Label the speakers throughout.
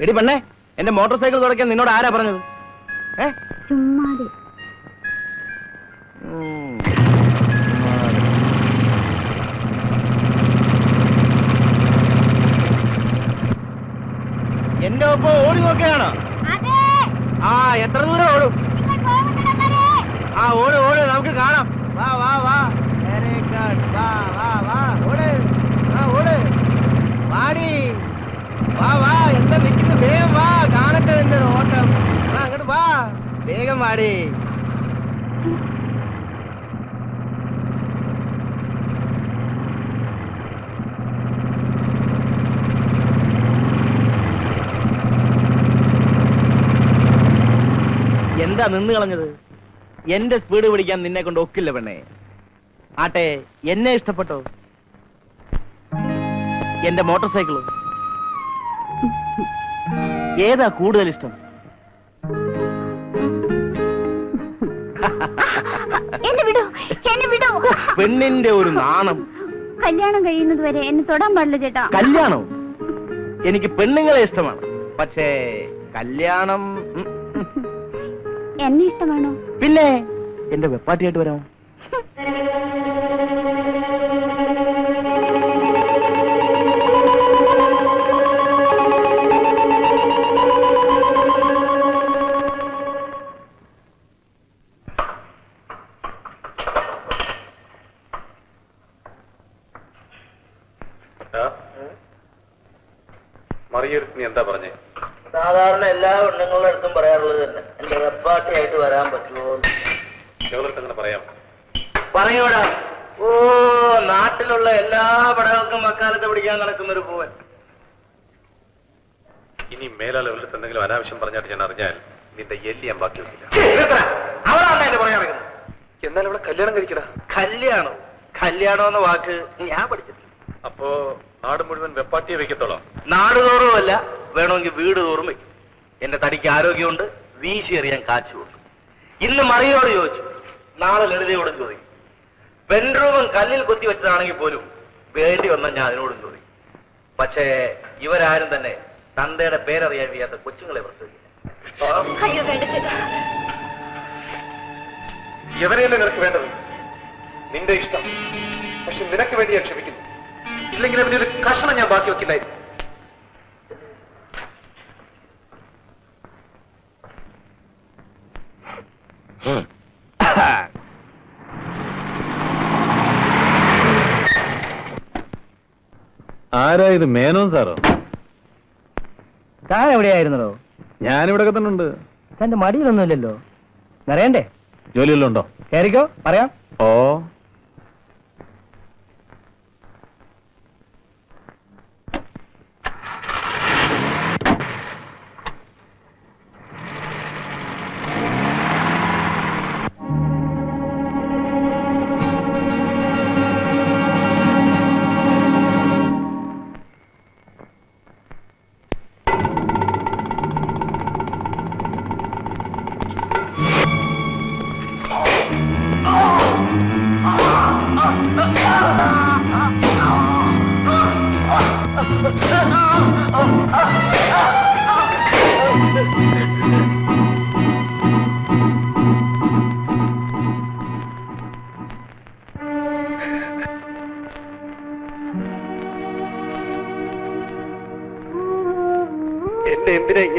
Speaker 1: എടി പെണ്ണേ എന്റെ മോട്ടോർ സൈക്കിൾ തുടക്കാൻ നിന്നോട് ആരാ പറഞ്ഞത്? ഏ?
Speaker 2: ചുമ്മാതെ.
Speaker 1: എന്റെ ഒപ്പം ഓടി നോക്കുകയാണ്? ആ എത്ര ദൂരം ഓടും? ആ ഓട് ഓട് നമുക്ക് കാണാം. വാ വാ വാ. വാ വാ വാ ഓട് ആ ഓട് വാടി വാ വാ എന്താ നിൽക്കുന്നു വേഗം വാ കാണട്ടെ എന്റെ ഓട്ടം ആ അങ്ങോട്ട് വാ വേഗം വാടി. എന്താ നിന്ന് കളഞ്ഞത്? എന്റെ സ്പീഡ് പിടിക്കാൻ നിന്നെ കൊണ്ട് ഒക്കില്ല പെണ്ണേ. ആട്ടെ എന്നെ ഇഷ്ടപ്പെട്ടോ? എന്റെ മോട്ടോർ സൈക്കിൾ. ഏതാ കൂടുതൽ ഇഷ്ടം?
Speaker 2: എന്നെ വിടൂ എന്നെ വിടൂ.
Speaker 1: പെണ്ണിന്റെ ഒരു നാണം.
Speaker 2: കല്യാണം കഴിയുന്നത് വരെ എന്നെ തൊടാൻ പാടില്ല ചേട്ടാ.
Speaker 1: കല്യാണം? എനിക്ക് പെണ്ണുങ്ങളെ ഇഷ്ടമാണ്. പക്ഷേ കല്യാണം ഉം, ഉം.
Speaker 2: എന്നെ ഇഷ്ടമാണോ?
Speaker 1: പിന്നെ എന്റെ വെപ്പാട്ടിയായിട്ട് വരാമോ? വരാൻ പറ്റുമോ?
Speaker 3: ഞങ്ങളടുത്ത് അങ്ങനെ പറയാം
Speaker 1: പറയൂടാ. ഓ നാട്ടിലുള്ള എല്ലാ പടകൾക്കും അക്കാലത്ത് പിടിക്കാൻ നടക്കുന്ന ഒരു പൂവൻ.
Speaker 3: ഇനി മേലാ ലെവലിൽ എന്തെങ്കിലും അനാവശ്യം പറഞ്ഞായിട്ട് ഞാൻ അറിഞ്ഞാൽ നിന്റെ എല്ലി ഞാൻ ബാക്കി വെക്കില്ല.
Speaker 1: അവളാണ് എന്റെ പുറകെ നടക്കുന്നത്.
Speaker 3: എന്നാൽ ഇവിടെ കല്യാണം കഴിക്കടാ.
Speaker 1: കല്യാണം? കല്യാണം എന്ന വാക്ക് ഞാൻ പഠിച്ചിട്ടില്ല.
Speaker 3: അപ്പോ നാട് മുഴുവൻ വെപ്പാട്ടിയെ വെക്കത്തോളാം?
Speaker 1: നാടുതോറുമല്ല വേണമെങ്കിൽ വീട് തോറും വെക്കും. എന്റെ തടിക്ക് ആരോഗ്യമുണ്ട് വീശി എറിയാൻ കാച്ചുണ്ട് ഇന്ന് മറിയോട് ചോദിച്ചു നാളെ ലളിതയോടും ചോദിക്കും? പെൺരൂപം കല്ലിൽ കൊത്തി വെച്ചതാണെങ്കിൽ പോലും വേണ്ടി വന്ന ഞാൻ അതിനോടും ചോദിക്കും. പക്ഷേ ഇവരാരും തന്നെ തന്തയുടെ പേരറിയാൻ വയ്യാത്ത കൊച്ചുങ്ങളെ പ്രസവിക്കില്ല.
Speaker 2: അയ്യോ വേണ്ട ചേട്ടാ.
Speaker 3: എവരെയല്ലേ നിനക്ക് വേണ്ടത്? നിന്റെ ഇഷ്ടം. പക്ഷെ നിനക്ക് വേണ്ടി ഞാൻ ക്ഷമിക്കുന്നു. ഇല്ലെങ്കിൽ അവന്റെ ഒരു കഷണം ഞാൻ ബാക്കി വെക്കില്ലായിരുന്നു
Speaker 4: ആരാ ഇത് മേനോൻ സാറോ?
Speaker 1: താൻ എവിടെയായിരുന്നോ
Speaker 4: ഞാനിവിടെ തന്നെ ഉണ്ട്
Speaker 1: തന്റെ മടിയിലൊന്നുമില്ലല്ലോ. നിറയണ്ടേ?
Speaker 4: ജോലിയെല്ലാം ഉണ്ടോ?
Speaker 1: കയറിക്കോ പറയാം.
Speaker 4: ഓ.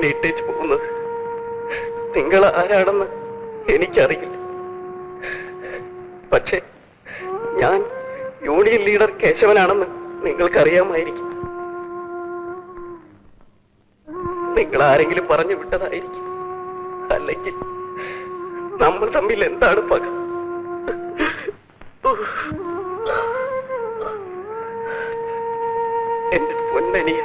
Speaker 3: ഇങ്ങനെ ഇട്ടേച്ച് പോകുന്നത്? നിങ്ങൾ ആരാണെന്ന് എനിക്കറിയില്ല. പക്ഷേ ഞാൻ യൂണിയൻ ലീഡർ കേശവനാണെന്ന് നിങ്ങൾക്കറിയാമായിരിക്കും. നിങ്ങൾ ആരെങ്കിലും പറഞ്ഞു വിട്ടതായിരിക്കും. അല്ലെങ്കിൽ നമ്മൾ തമ്മിൽ എന്താണ് പക? എന്റെ പൊന്നനിയ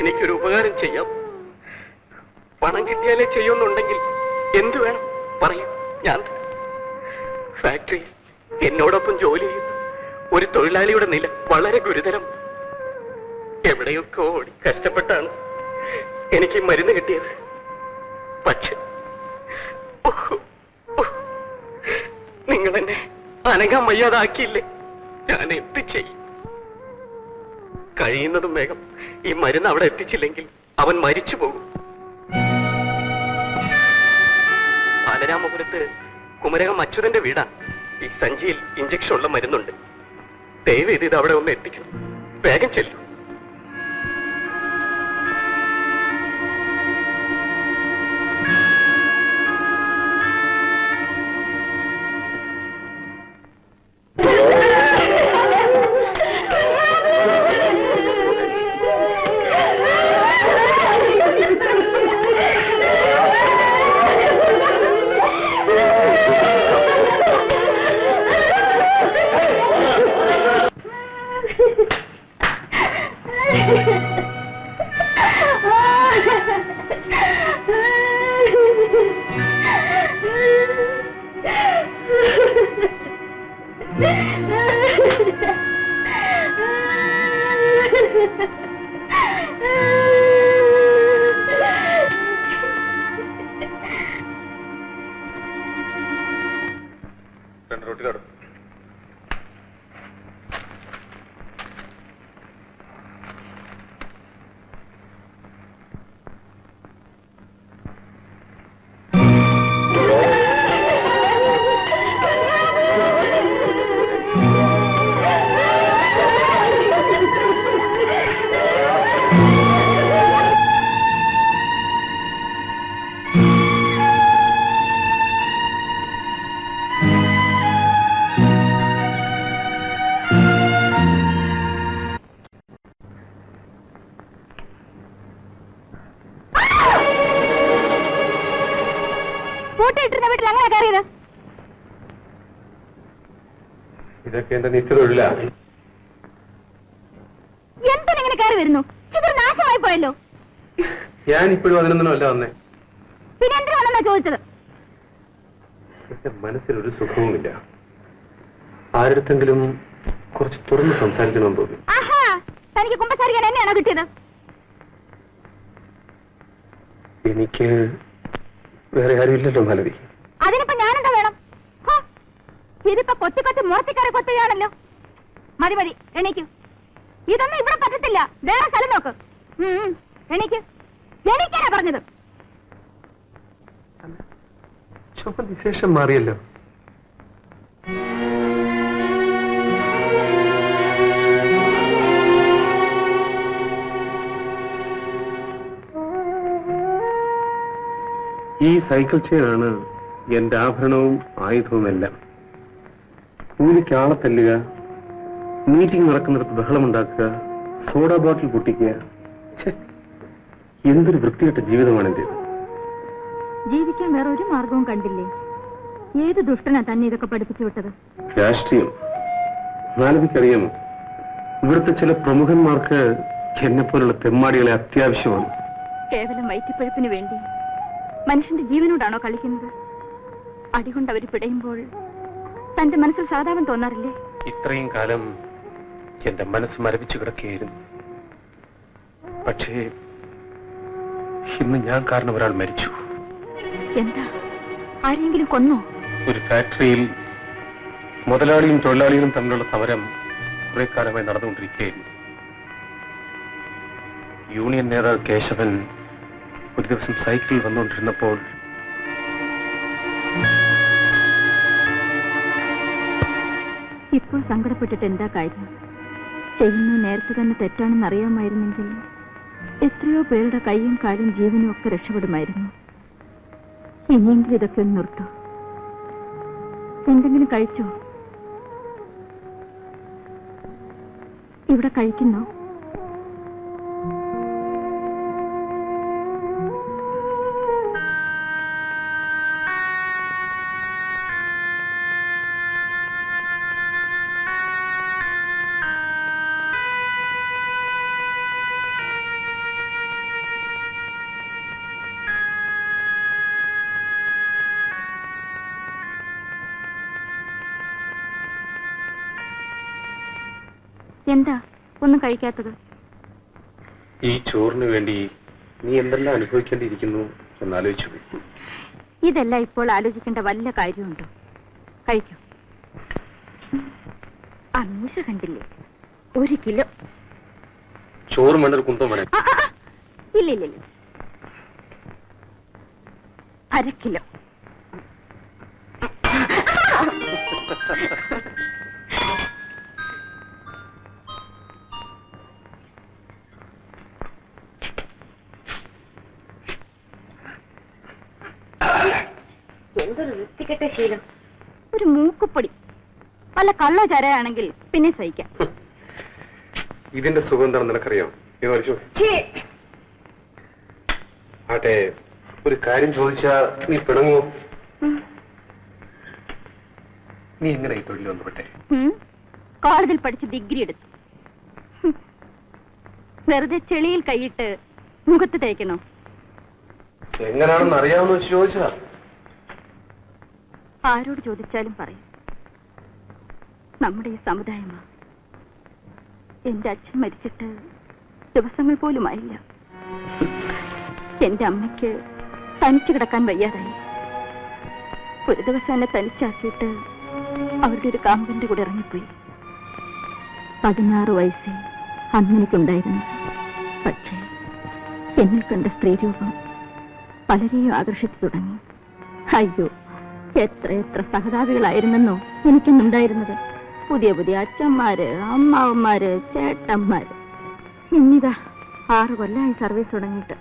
Speaker 3: എനിക്കൊരു ഉപകാരം ചെയ്യാം പണം കിട്ടിയാലേ ചെയ്യുന്നുണ്ടെങ്കിൽ എന്തു വേണം? പറയൂ. ഞാൻ ഫാക്ടറി ഫാക്ടറിയിൽ എന്നോടൊപ്പം ജോലി ചെയ്യുന്ന ഒരു തൊഴിലാളിയുടെ നില വളരെ ഗുരുതരം. എവിടെയൊക്കെ ഓടി കഷ്ടപ്പെട്ടാണ് എനിക്ക് മരുന്ന് കിട്ടിയത്. പക്ഷെ നിങ്ങൾ എന്നെ അനങ്ങാൻ വയ്യാതാക്കിയില്ലേ? ഞാൻ എന്ത് ചെയ്യും കഴിയുന്നതും വേഗം ഈ മരുന്ന് അവിടെ എത്തിച്ചില്ലെങ്കിൽ
Speaker 5: അവൻ മരിച്ചു പോകും ബാലരാമപുരത്ത് കുമരകം അച്യുതന്റെ വീടാ. ഈ സഞ്ചിയിൽ ഇഞ്ചക്ഷൻ ഉള്ള മരുന്നുണ്ട്. ദയവ് ചെയ്ത് ഇത് അവിടെ ഒന്ന് എത്തിക്കണം. വേഗം ചെല്ലു.
Speaker 6: రెండు రొట్టిగాడు
Speaker 5: ഇതൊക്കെ എന്റെ നിത്യതൊഴിലാ.
Speaker 6: എന്തിനെങ്ങനെ കയറി വരുന്നു? ഇതൊരു നാശമായി പോയല്ലോ.
Speaker 5: ഞാൻ ഇപ്പോഴും അതിനൊന്നും അല്ല വന്നേ.
Speaker 6: പിന്നെ എന്തിനു വന്നെന്നാ ചോദിച്ചത്?
Speaker 5: എന്റെ മനസ്സിലൊരു സുഖവുമില്ല. ആരുടെങ്കിലും കുറച്ച് തുറന്ന് സംസാരിക്കണമെന്ന് തോന്നി.
Speaker 6: ആഹാ തനിക്ക് കുമ്പസാരിക്കാൻ എന്നെയാണോ കിട്ടിയത്?
Speaker 5: എനിക്ക് വേറെ ആരുമില്ലല്ലോ മലതി.
Speaker 6: ഇതിപ്പോ കൊത്തി കൊത്തി മുറത്തിക്കറി കൊത്തുകയാണല്ലോ. മതി മതി എണീക്കു. ഇതൊന്നും ഇവിടെ പറ്റത്തില്ല. വേറെ സ്ഥലം നോക്ക്. എണീക്ക്. എണീക്കാനാ പറഞ്ഞത്.
Speaker 5: ചുമ വിശേഷം മാറിയല്ലോ. ഈ സൈക്കിൾ ചെയറാണ് എന്റെ ആഭരണവും ആയുധവും എല്ലാം കൂലിക്ക് ആളെ തല്ലുക മീറ്റിംഗ് നടക്കുന്നിടത്ത് ബഹളമുണ്ടാക്കുക സോഡ ബോട്ടിൽ പൊട്ടിക്കുക. എന്തൊരു വൃത്തികെട്ട ജീവിതമാണ് എന്റേത്
Speaker 6: ജീവിക്കാൻ വേറെ ഒരു മാർഗവും കണ്ടില്ലേ? ഏത് ദുഷ്ടനാ തന്നെ ഇതൊക്കെ പഠിപ്പിച്ചു വിട്ടത്?
Speaker 5: രാഷ്ട്രീയം. മാലവിക്കറിയാമോ ഇവിടുത്തെ ചില പ്രമുഖന്മാർക്ക് എന്നെ പോലുള്ള തെമ്മാടികളെ അത്യാവശ്യമാണ്.
Speaker 6: കേവലം വയറ്റിപ്പഴുപ്പിന് വേണ്ടി. മനുഷ്യന്റെ ജീവനോടാണോ കളിക്കുന്നത്? അടികൊണ്ട് അവർ പിടയുമ്പോൾ തന്റെ മനസ്സിൽ സാധാരണ തോന്നാറില്ലേ?
Speaker 5: ഇത്രയും കാലം എന്റെ മനസ്സ് മരവിച്ചു കിടക്കുകയായിരുന്നു. പക്ഷേ ഇന്ന് ഞാൻ കാരണം ഒരാൾ മരിച്ചു.
Speaker 6: എന്താ? ആരെങ്കിലും കൊന്നോ?
Speaker 5: ഒരു ഫാക്ടറിയിൽ മുതലാളിയും തൊഴിലാളികളും തമ്മിലുള്ള സമരം കുറെ കാലമായി നടന്നുകൊണ്ടിരിക്കുകയായിരുന്നു. യൂണിയൻ നേതാവ് കേശവൻ ഒരു ദിവസം സൈക്കിളിൽ വന്നുകൊണ്ടിരുന്നപ്പോൾ
Speaker 6: ഇപ്പോൾ സങ്കടപ്പെട്ടിട്ട് എന്താ കാര്യം? ചെയ്യുന്ന നേരത്തെ തന്നെ തെറ്റാണെന്ന് അറിയാമായിരുന്നെങ്കിൽ എത്രയോ പേരുടെ കൈയും കാലും ജീവനും ഒക്കെ രക്ഷപ്പെടുമായിരുന്നു. ഇനിയെങ്കിലും ഇതൊക്കെ നിർത്തൂ. എന്തെങ്കിലും കഴിച്ചോ? ഇവിടെ കഴിക്കുന്നോ? എന്താ ഒന്നും കഴിക്കാത്തത്?
Speaker 5: ഈ ചോറിന് വേണ്ടി നീ എന്തെല്ലാം അനുഭവിക്കേണ്ടിയിരിക്കുന്നു എന്നാലോചിച്ചു.
Speaker 6: ഇതെല്ലാം ഇപ്പോൾ ആലോചിക്കേണ്ട വല്ല കാര്യമുണ്ടോ? കഴിക്കൂ. ആ കണ്ടില്ലേ? ഒരു കിലോ.
Speaker 5: ചോറ് വേണ്ട കുന്തം വേണേ.
Speaker 6: ഇല്ല ഇല്ല ഇല്ല. അര കിലോ. വൃത്തികെട്ട ശീലം. ഒരു മൂക്കുപ്പൊടി വല്ല കള്ള ചരയാണെങ്കിൽ പിന്നെ സഹിക്കാം.
Speaker 5: ഇതിന്റെ സുഖം എന്താണെന്ന് നിനക്കറിയാം? നീ ആട്ടെ ഒരു കാര്യം ചോദിച്ചാ നീ പിണങ്ങോ നീ എങ്ങനെ ഈ തൊഴിൽ
Speaker 6: വന്നുപെട്ടെ. കോളേജിൽ പഠിച്ച് ഡിഗ്രി എടുത്തു. വെറുതെ ചെളിയിൽ കൈയിട്ട് മുഖത്ത് തേക്കണോ?
Speaker 5: എങ്ങനെയാണെന്ന് അറിയാമെന്ന് വെച്ച് ചോദിച്ചാ
Speaker 6: ആരോട് ചോദിച്ചാലും പറയും. നമ്മുടെ ഈ സമുദായമാ? എന്റെ അച്ഛൻ മരിച്ചിട്ട് ദിവസങ്ങൾ പോലും ആയില്ല. എന്റെ അമ്മയ്ക്ക് തനിച്ചു കിടക്കാൻ വയ്യാതായി. ഒരു ദിവസം എന്നെ തനിച്ചാക്കിയിട്ട് അവരുടെ ഒരു കാമ്പന്റെ കൂടെ ഇറങ്ങിപ്പോയി. പതിനാറ് വയസ്സേ അന്നെനിക്കുണ്ടായിരുന്നു പക്ഷേ എന്നിൽ കണ്ട സ്ത്രീരൂപം പലരെയും ആകർഷിച്ചു തുടങ്ങി. അയ്യോ എത്ര എത്ര സഹതാപികളായിരുന്നെന്നോ എനിക്കെന്നുണ്ടായിരുന്നത്. പുതിയ പുതിയ അച്ഛന്മാര് അമ്മാവന്മാര് ചേട്ടന്മാര്. ഇന്നിതാ ആറ് കൊല്ലമായി സർവീസ് തുടങ്ങിയിട്ട്.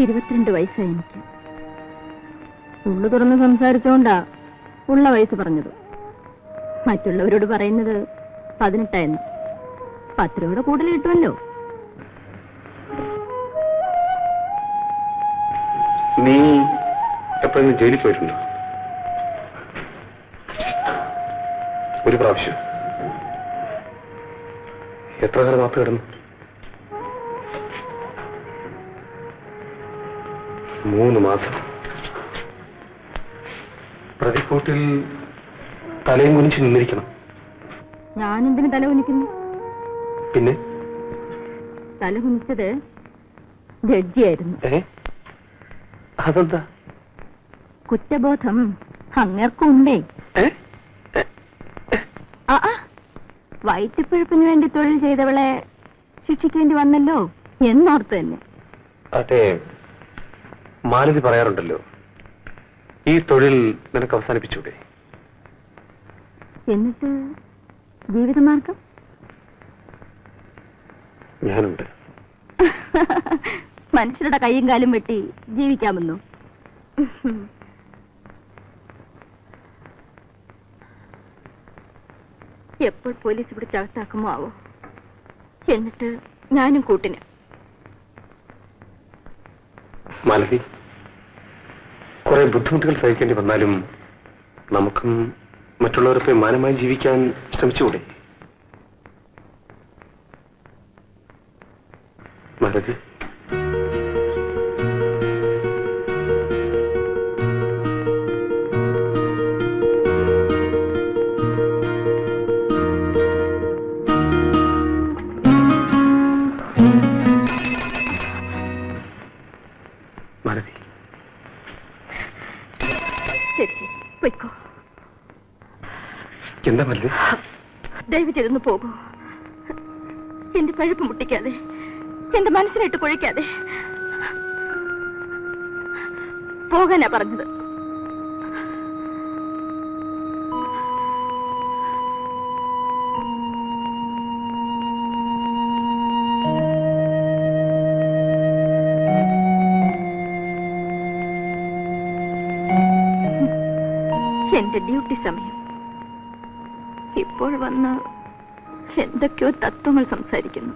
Speaker 6: ഇരുപത്തിരണ്ട് വയസ്സായി എനിക്ക്. ഉള്ളു തുറന്ന് സംസാരിച്ചോണ്ടാ ഉള്ള വയസ്സ് പറഞ്ഞത്. മറ്റുള്ളവരോട് പറയുന്നത് പതിനെട്ടായിരുന്നു പത്ത് രൂപയുടെ കൂടുതൽ കിട്ടുമല്ലോ.
Speaker 5: നീ എപ്പോഴെങ്കിലും ജയിലിൽ പോയിട്ടുണ്ടോ? ഒരു പ്രാവശ്യം. എത്ര കാലം മാപ്പ് കിടന്നു? മൂന്ന് മാസം. പ്രതിക്കൂട്ടിൽ തലയും കുനിച്ച് നിന്നിരിക്കണം.
Speaker 6: ഞാനെന്തിനു തല കുനിക്കുന്നു?
Speaker 5: പിന്നെ?
Speaker 6: തല കുനിച്ചത് ജഡ്ജിയായിരുന്നു.
Speaker 5: അതെന്താ?
Speaker 6: കുറ്റബോധം അങ്ങർക്കുണ്ടേ. ആ, വയറ്റിപ്പഴുപ്പിന് വേണ്ടി തൊഴിൽ ചെയ്തവളെ ശിക്ഷിക്കേണ്ടി വന്നല്ലോ എന്നോർത്ത് തന്നെ.
Speaker 5: അതെ മാലതി പറയാറുണ്ടല്ലോ ഈ തൊഴിൽ നിനക്ക് അവസാനിപ്പിച്ചൂടെ?
Speaker 6: എന്നിട്ട് ജീവിതമാർഗം?
Speaker 5: ഞാനുണ്ട്.
Speaker 6: മനുഷ്യരുടെ കൈയും കാലും വെട്ടി ജീവിക്കാമെന്നോ? എപ്പോൾ പോലീസ് ഇവിടെ ചകത്താക്കുമോ ആവോ? എന്നിട്ട് ഞാനും കൂട്ടിന്.
Speaker 5: മാലതി കുറെ ബുദ്ധിമുട്ടുകൾ സഹിക്കേണ്ടി വന്നാലും നമുക്കും മറ്റുള്ളവരൊക്കെ മാനമായി ജീവിക്കാൻ ശ്രമിച്ചുകൂടെ? മാലതി
Speaker 6: പോകൂ. എന്റെ പഴുപ്പ് മുട്ടിക്കാതെ എന്റെ മനസ്സിലിട്ട് കുഴയ്ക്കാതെ പോകാനാ പറഞ്ഞത്. എന്റെ ഡ്യൂട്ടി സമയം ഇപ്പോൾ വന്ന് എന്തൊക്കെയോ തത്വങ്ങൾ സംസാരിക്കുന്നു.